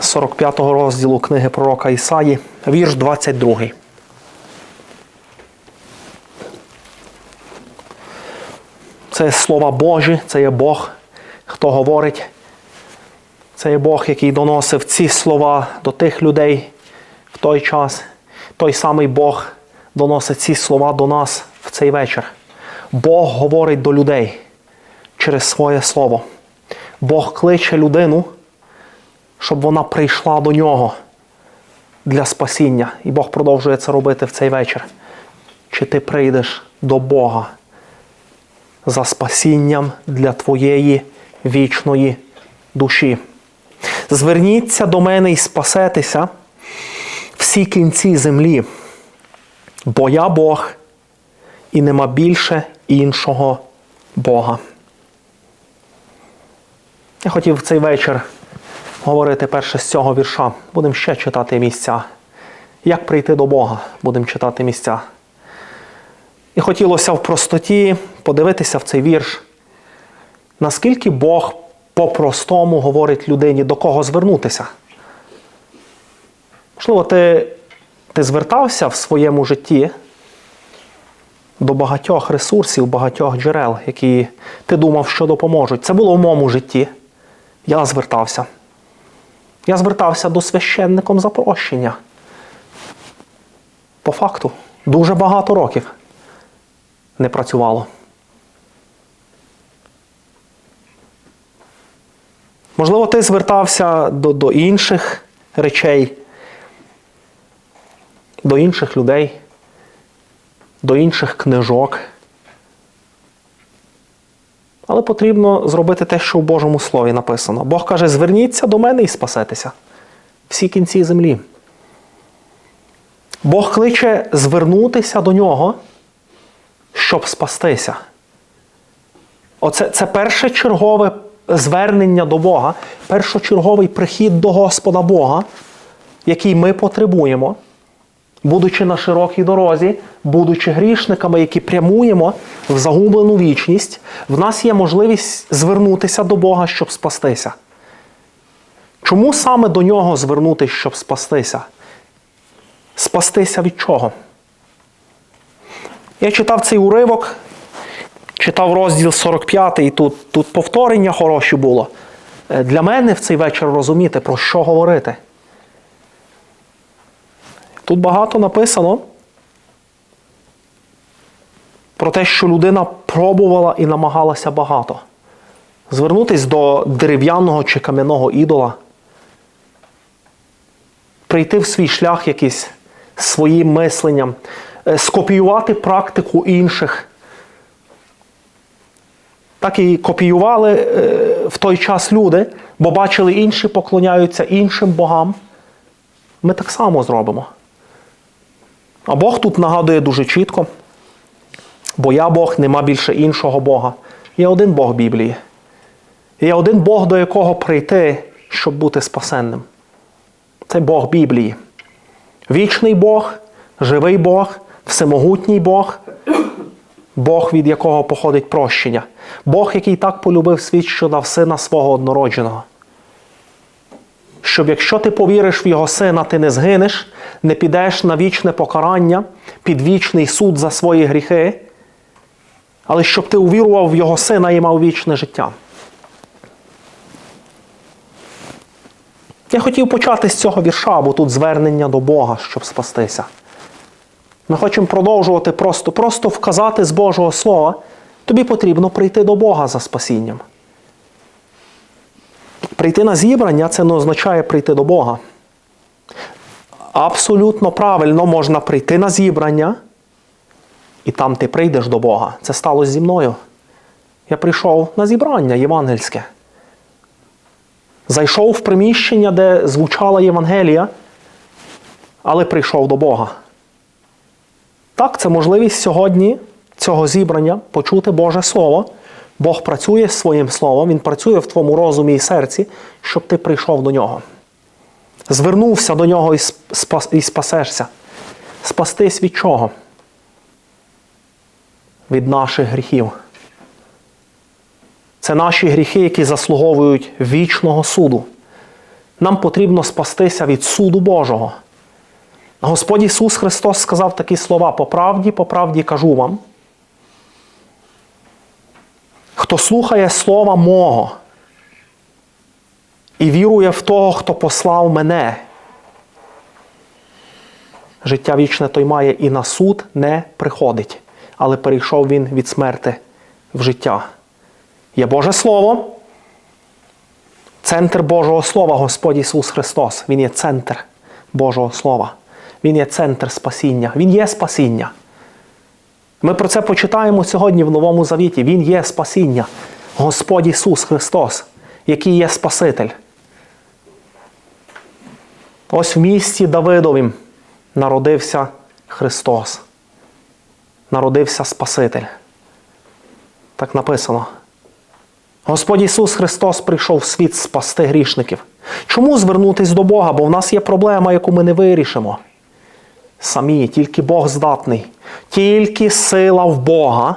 45 розділу книги пророка Ісаї, вірш 22. Це слова Божі, це є Бог, хто говорить. Це є Бог, який доносив ці слова до тих людей в той час. Той самий Бог доносить ці слова до нас в цей вечір. Бог говорить до людей через своє слово. Бог кличе людину, щоб вона прийшла до нього для спасіння. І Бог продовжує це робити в цей вечір. Чи ти прийдеш до Бога за спасінням для твоєї вічної душі? Зверніться до мене і спасетеся всі кінці землі, бо я Бог і нема більше іншого Бога. Я хотів в цей вечір говорити перше з цього вірша. Будемо ще читати місця. Як прийти до Бога, будемо читати місця. І хотілося в простоті подивитися в цей вірш, наскільки Бог по-простому говорить людині, до кого звернутися. Можливо, ти, ти звертався в своєму житті до багатьох ресурсів, багатьох джерел, які ти думав, що допоможуть. Це було в моєму житті. Я звертався. Я звертався до священником за прощення. По факту, дуже багато років не працювало. Можливо, ти звертався до, до інших речей, до інших людей, до інших книжок. Але потрібно зробити те, що в Божому Слові написано. Бог каже: зверніться до мене і спасетеся. Всі кінці землі. Бог кличе звернутися до нього, щоб спастися. Оце це перше чергове звернення до Бога, першочерговий прихід до Господа Бога, який ми потребуємо, будучи на широкій дорозі, будучи грішниками, які прямуємо в загублену вічність, в нас є можливість звернутися до Бога, щоб спастися. Чому саме до нього звернутися, щоб спастися? Спастися від чого? Я читав цей уривок, читав розділ 45, і тут, тут повторення хороші було. Е, Для мене в цей вечір розуміти, про що говорити. Тут багато написано про те, що людина пробувала і намагалася багато. Звернутися до дерев'яного чи кам'яного ідола, прийти в свій шлях якийсь своїм мисленням, е, скопіювати практику інших. Так і копіювали е, в той час люди, бо бачили інші поклоняються іншим богам. Ми так само зробимо. А Бог тут нагадує дуже чітко, бо я Бог, нема більше іншого Бога. Є один Бог Біблії. Є один Бог, до якого прийти, щоб бути спасенним. Це Бог Біблії. Вічний Бог, живий Бог, всемогутній Бог, Бог, від якого походить прощення. Бог, який так полюбив світ, що дав сина свого однородженого. Щоб якщо ти повіриш в Його сина, ти не згинеш, не підеш на вічне покарання, під вічний суд за свої гріхи, але щоб ти увірував в Його сина і мав вічне життя. Я хотів почати з цього вірша, бо тут звернення до Бога, щоб спастися. Ми хочемо продовжувати просто, просто вказати з Божого Слова, тобі потрібно прийти до Бога за спасінням. Прийти на зібрання це не означає прийти до Бога. Абсолютно правильно можна прийти на зібрання, і там ти прийдеш до Бога. Це сталося зі мною. Я прийшов на зібрання євангельське. Зайшов в приміщення, де звучала Євангелія, але прийшов до Бога. Так, це можливість сьогодні цього зібрання почути Боже Слово. Бог працює своїм словом, Він працює в твоєму розумі і серці, щоб ти прийшов до нього. Звернувся до нього і спас- і спасешся. Спастись від чого? Від наших гріхів. Це наші гріхи, які заслуговують вічного суду. Нам потрібно спастися від суду Божого. Господь Ісус Христос сказав такі слова: по правді, по правді кажу вам. Хто слухає Слова мого і вірує в того, хто послав мене, життя вічне той має і на суд не приходить, але перейшов він від смерти в життя. Є Боже Слово, центр Божого Слова, Господь Ісус Христос. Він є центр Божого Слова. Він є центр спасіння. Він є спасіння. Ми про це почитаємо сьогодні в Новому Завіті. Він є спасіння. Господь Ісус Христос, який є Спаситель. Ось в місті Давидовім народився Христос. Народився Спаситель. Так написано. Господь Ісус Христос прийшов в світ спасти грішників. Чому звернутись до Бога? Бо в нас є проблема, яку ми не вирішимо. Самі, тільки Бог здатний, тільки сила в Бога.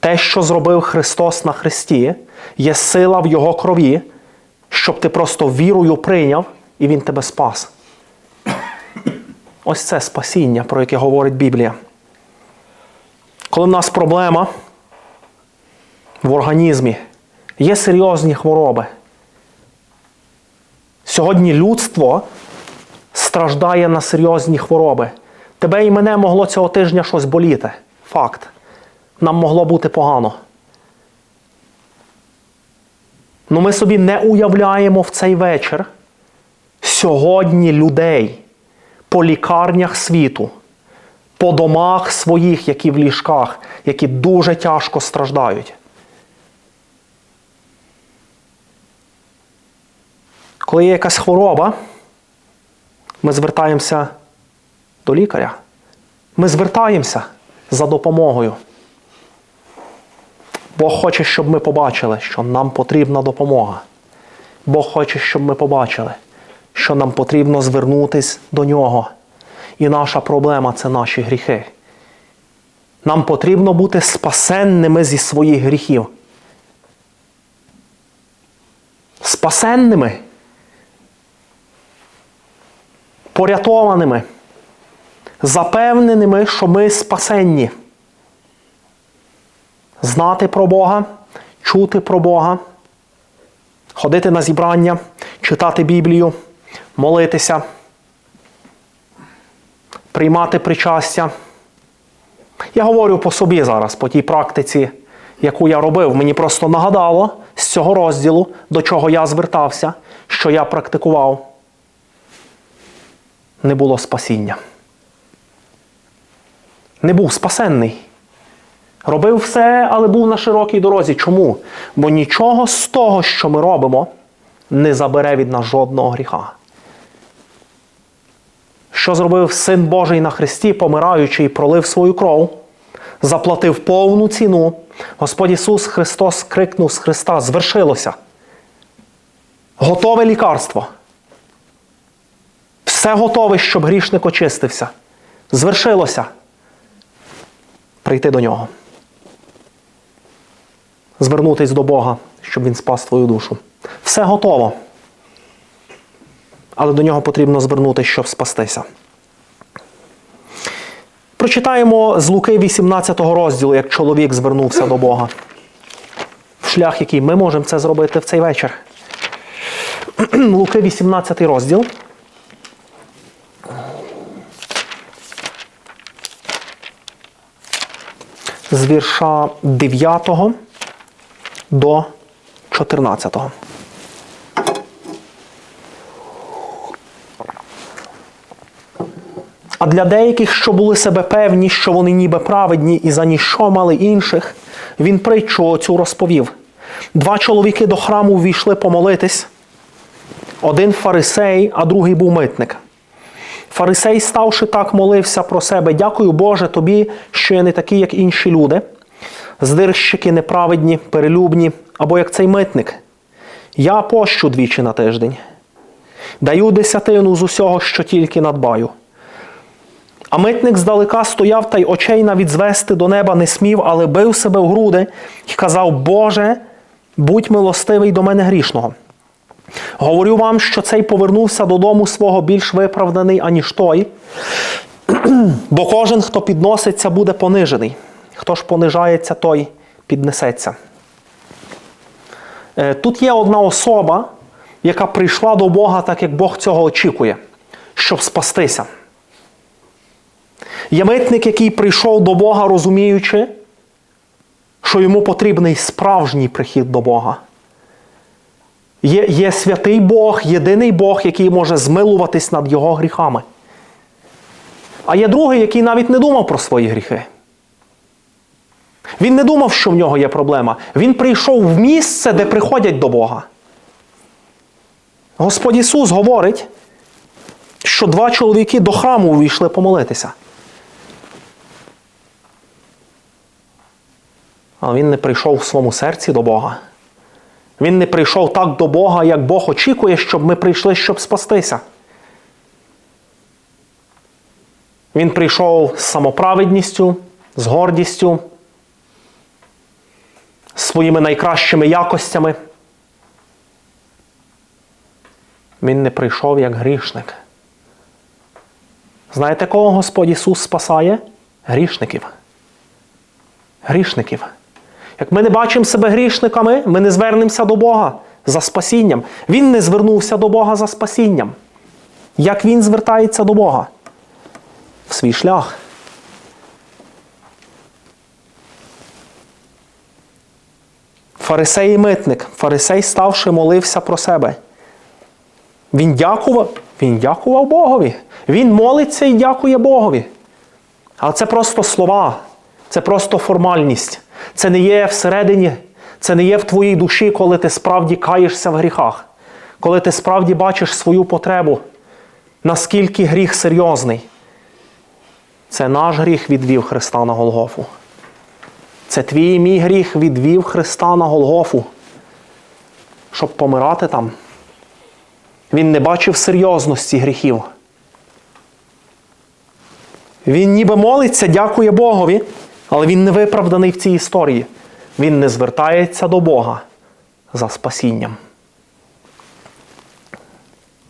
Те, що зробив Христос на Христі, є сила в Його крові, щоб ти просто вірою прийняв і Він тебе спас. Ось це спасіння, про яке говорить Біблія. Коли в нас проблема в організмі, є серйозні хвороби. Сьогодні людство страждає на серйозні хвороби. Тебе і мене могло цього тижня щось боліти. Факт. Нам могло бути погано. Ну ми собі не уявляємо в цей вечір сьогодні людей по лікарнях світу, по домах своїх, які в ліжках, які дуже тяжко страждають. Коли є якась хвороба, ми звертаємося до лікаря. Ми звертаємося за допомогою. Бог хоче, щоб ми побачили, що нам потрібна допомога. Бог хоче, щоб ми побачили, що нам потрібно звернутися до нього. І наша проблема це наші гріхи. Нам потрібно бути спасенними зі своїх гріхів. Спасенними. Порятованими. Запевненими, що ми спасенні. Знати про Бога, чути про Бога, ходити на зібрання, читати Біблію, молитися, приймати причастя. Я говорю по собі зараз, по тій практиці, яку я робив. Мені просто нагадало з цього розділу, до чого я звертався, що я практикував. Не було спасіння. Не був спасенний. Робив все, але був на широкій дорозі. Чому? Бо нічого з того, що ми робимо, не забере від нас жодного гріха. Що зробив Син Божий на Христі, помираючи і пролив свою кров, заплатив повну ціну. Господь Ісус Христос крикнув з Христа: звершилося. Готове лікарство. Все готове, щоб грішник очистився. Звершилося. Прийти до нього. Звернутись до Бога, щоб Він спас твою душу. Все готово. Але до нього потрібно звернутися, щоб спастися. Прочитаємо з Луки 18 розділу, як чоловік звернувся до Бога. В шлях, який ми можемо це зробити в цей вечір. Луки 18 розділ. З вірша 9 до 14. А для деяких, що були себе певні, що вони ніби праведні і за ніщо мали інших, він притчу оцю розповів. Два чоловіки до храму ввійшли помолитись. Один фарисей, а другий був митник. Фарисей, ставши так, молився про себе: Дякую, Боже, тобі, що я не такий, як інші люди, здирщики неправедні, перелюбні, або як цей митник. Я пощу двічі на тиждень. Даю десятину з усього, що тільки надбаю. А митник здалека стояв та й очей навіть звести до неба не смів, але бив себе в груди і казав: Боже, будь милостивий до мене грішного. Говорю вам, що цей повернувся додому свого більш виправданий, аніж той, бо кожен, хто підноситься, буде понижений. Хто ж понижається, той піднесеться. Е, Тут є одна особа, яка прийшла до Бога так, як Бог цього очікує, щоб спастися. Є митник, який прийшов до Бога, розуміючи, що йому потрібний справжній прихід до Бога. Є, є святий Бог, єдиний Бог, який може змилуватись над його гріхами. А є другий, який навіть не думав про свої гріхи. Він не думав, що в нього є проблема. Він прийшов в місце, де приходять до Бога. Господь Ісус говорить, що два чоловіки до храму увійшли помолитися. Але він не прийшов в своєму серці до Бога. Він не прийшов так до Бога, як Бог очікує, щоб ми прийшли, щоб спастися. Він прийшов з самоправедністю, з гордістю, своїми найкращими якостями. Він не прийшов як грішник. Знаєте, кого Господь Ісус спасає? Грішників. Грішників. Як ми не бачимо себе грішниками, ми не звернемося до Бога за спасінням. Він не звернувся до Бога за спасінням. Як він звертається до Бога? В свій шлях. Фарисей і митник. Фарисей, ставши, молився про себе. Він дякував, він дякував Богові. Він молиться і дякує Богові. Але це просто слова, це просто формальність. Це не є всередині, це не є в твоїй душі, коли ти справді каєшся в гріхах, коли ти справді бачиш свою потребу, наскільки гріх серйозний. Це наш гріх відвів Христа на Голгофу. Це твій мій гріх відвів Христа на Голгофу, щоб помирати там. Він не бачив серйозності гріхів. Він ніби молиться, дякує Богові, але він не виправданий в цій історії. Він не звертається до Бога за спасінням.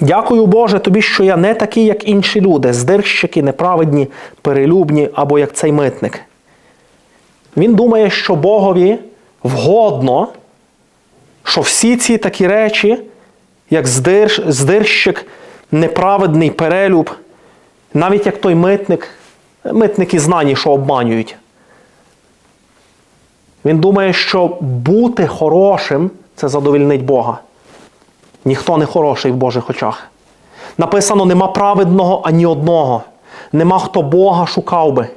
Дякую Боже тобі, що я не такий, як інші люди, здирщики, неправедні, перелюбні або як цей митник. Він думає, що Богові вгодно, що всі ці такі речі, як здирщ, здирщик, неправедний перелюб, навіть як той митник, митники знані, що обманюють. Він думає, що бути хорошим це задовільнить Бога. Ніхто не хороший в Божих очах. Написано: нема праведного ані одного, нема хто Бога шукав би.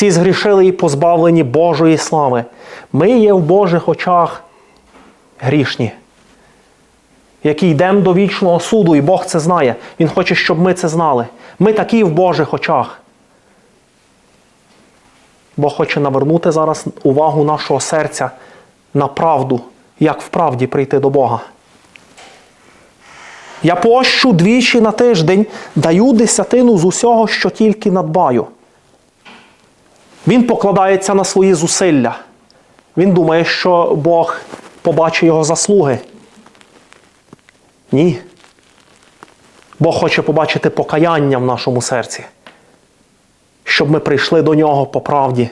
Всі згрішили і позбавлені Божої слави. Ми є в Божих очах грішні, які йдемо до вічного суду, і Бог це знає. Він хоче, щоб ми це знали. Ми такі в Божих очах. Бог хоче навернути зараз увагу нашого серця на правду, як в правді прийти до Бога. Я пощу двічі на тиждень, даю десятину з усього, що тільки надбаю. Він покладається на свої зусилля. Він думає, що Бог побачить його заслуги. Ні. Бог хоче побачити покаяння в нашому серці, щоб ми прийшли до нього по правді.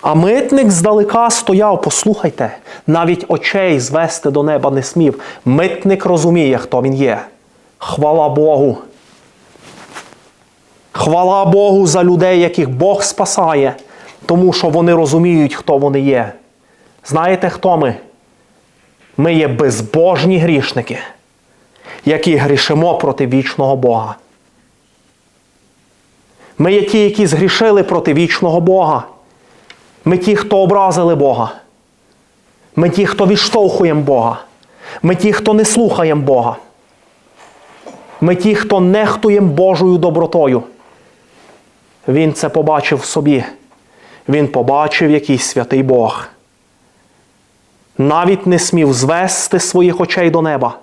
А митник здалека стояв, послухайте, навіть очей звести до неба не смів. Митник розуміє, хто він є. Хвала Богу. Хвала Богу за людей, яких Бог спасає, тому що вони розуміють, хто вони є. Знаєте, хто ми? Ми є безбожні грішники, які грішимо проти вічного Бога. Ми є ті, які згрішили проти вічного Бога. Ми ті, хто образили Бога. Ми ті, хто відштовхуємо Бога. Ми ті, хто не слухаємо Бога. Ми ті, хто нехтуємо Божою добротою. Він це побачив в собі. Він побачив якийсь святий Бог. Навіть не смів звести своїх очей до неба.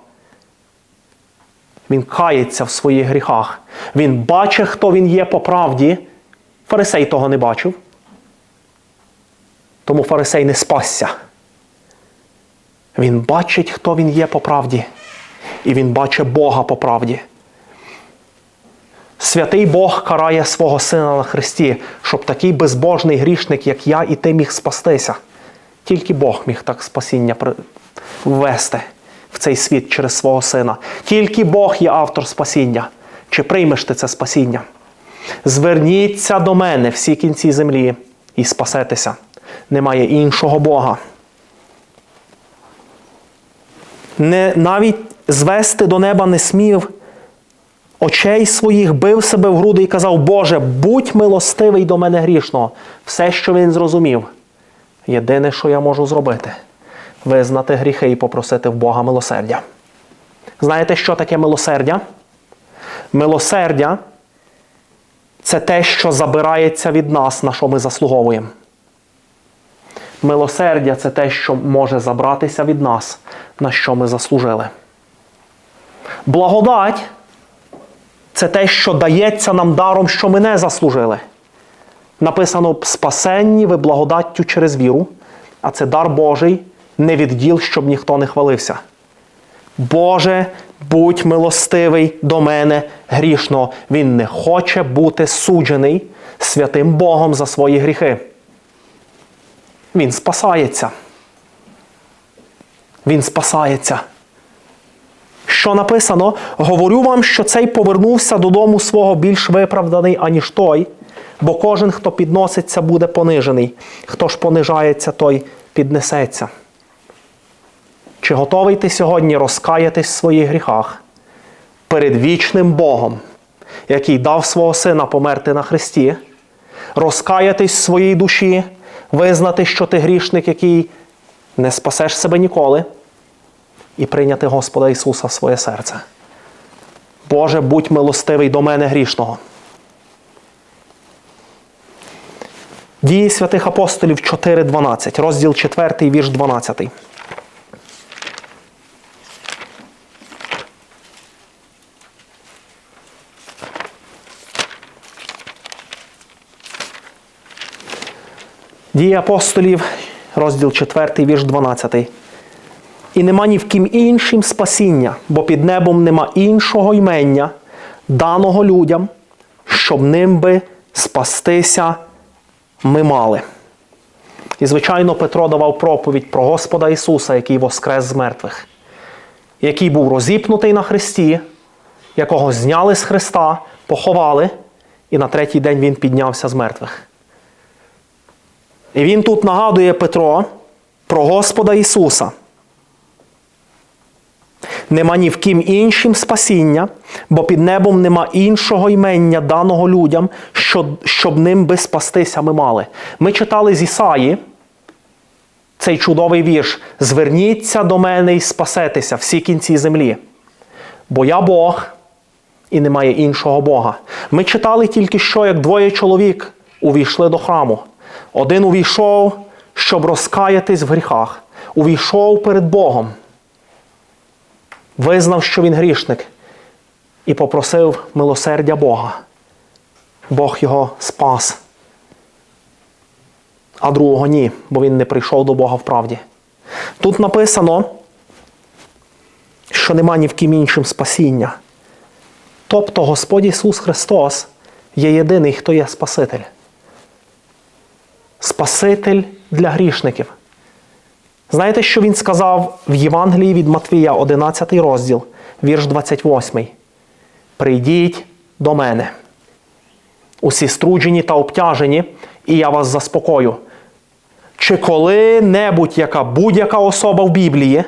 Він кається в своїх гріхах. Він бачить, хто він є по правді. Фарисей того не бачив. Тому фарисей не спасся. Він бачить, хто він є по правді. І він бачить Бога по правді. Святий Бог карає свого Сина на Христі, щоб такий безбожний грішник, як я, і ти міг спастися. Тільки Бог міг так спасіння ввести в цей світ через свого Сина. Тільки Бог є автор спасіння. Чи приймеш ти це спасіння? Зверніться до мене всі кінці землі і спасетеся. Немає іншого Бога. Не, навіть звести до неба не смів очей своїх, бив себе в груди і казав: Боже, будь милостивий до мене грішного. Все, що він зрозумів. Єдине, що я можу зробити, визнати гріхи і попросити в Бога милосердя. Знаєте, що таке милосердя? Милосердя це те, що забирається від нас, на що ми заслуговуємо. Милосердя це те, що може забратися від нас, на що ми заслужили. Благодать це те, що дається нам даром, що ми не заслужили. Написано спасенні ви благодаттю через віру, а це дар Божий, не від діл, щоб ніхто не хвалився. Боже, будь милостивий до мене грішного. Він не хоче бути суджений святим Богом за свої гріхи. Він спасається. Він спасається. Що написано? Говорю вам, що цей повернувся додому свого більш виправданий, аніж той, бо кожен, хто підноситься, буде понижений. Хто ж понижається, той піднесеться. Чи готовий ти сьогодні розкаятись в своїх гріхах перед вічним Богом, який дав свого сина померти на Христі, розкаятись в своїй душі, визнати, що ти грішник, який не спасеш себе ніколи, і прийняти Господа Ісуса в своє серце. Боже, будь милостивий до мене грішного. Дії святих апостолів 4.12, розділ 4, вірш 12. Дії апостолів, розділ 4, вірш 12. І нема ні в ким іншим спасіння, бо під небом нема іншого ймення, даного людям, щоб ним би спастися ми мали. І, звичайно, Петро давав проповідь про Господа Ісуса, який воскрес з мертвих, який був розіпнутий на Христі, якого зняли з Христа, поховали, і на третій день Він піднявся з мертвих. І він тут нагадує Петро про Господа Ісуса. Нема ні в ким іншим спасіння, бо під небом нема іншого ймення даного людям, щоб, щоб ним би спастися ми мали. Ми читали з Ісаї цей чудовий вірш: Зверніться до мене і спасетеся всі кінці землі. Бо я Бог і немає іншого Бога. Ми читали тільки що, як двоє чоловік увійшли до храму. Один увійшов, щоб розкаятись в гріхах, увійшов перед Богом визнав, що він грішник, і попросив милосердя Бога. Бог його спас. А другого ні, бо він не прийшов до Бога в правді. Тут написано, що нема ні в ким іншим спасіння. Тобто Господь Ісус Христос є єдиний, хто є Спаситель. Спаситель для грішників. Знаєте, що він сказав в Євангелії від Матвія, 11 розділ, вірш 28. Прийдіть до мене. Усі струджені та обтяжені, і я вас заспокою. Чи коли-небудь яка будь-яка особа в Біблії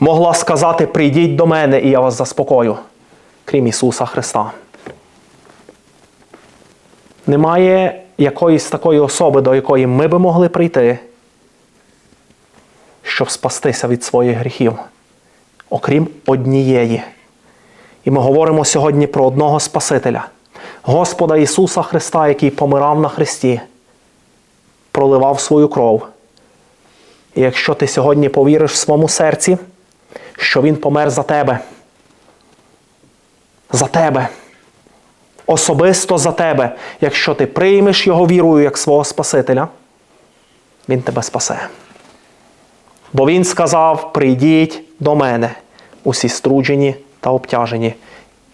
могла сказати: Прийдіть до мене, і я вас заспокою, крім Ісуса Христа? Немає якоїсь такої особи, до якої ми би могли прийти щоб спастися від своїх гріхів, окрім однієї. І ми говоримо сьогодні про одного Спасителя, Господа Ісуса Христа, який помирав на Христі, проливав свою кров. І якщо ти сьогодні повіриш в своєму серці, що Він помер за тебе, за тебе, особисто за тебе, якщо ти приймеш Його вірою як свого Спасителя, Він тебе спасе. Бо Він сказав: прийдіть до мене, усі струджені та обтяжені,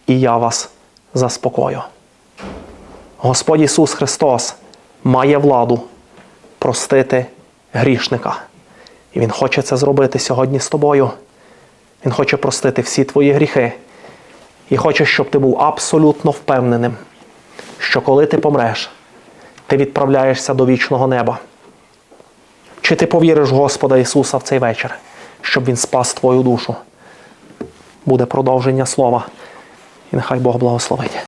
і я вас заспокою. Господь Ісус Христос має владу простити грішника. І Він хоче це зробити сьогодні з тобою. Він хоче простити всі твої гріхи. І хоче, щоб ти був абсолютно впевненим, що коли ти помреш, ти відправляєшся до вічного неба. Чи ти повіриш в Господа Ісуса в цей вечір, щоб Він спас твою душу? Буде продовження слова. І нехай Бог благословить.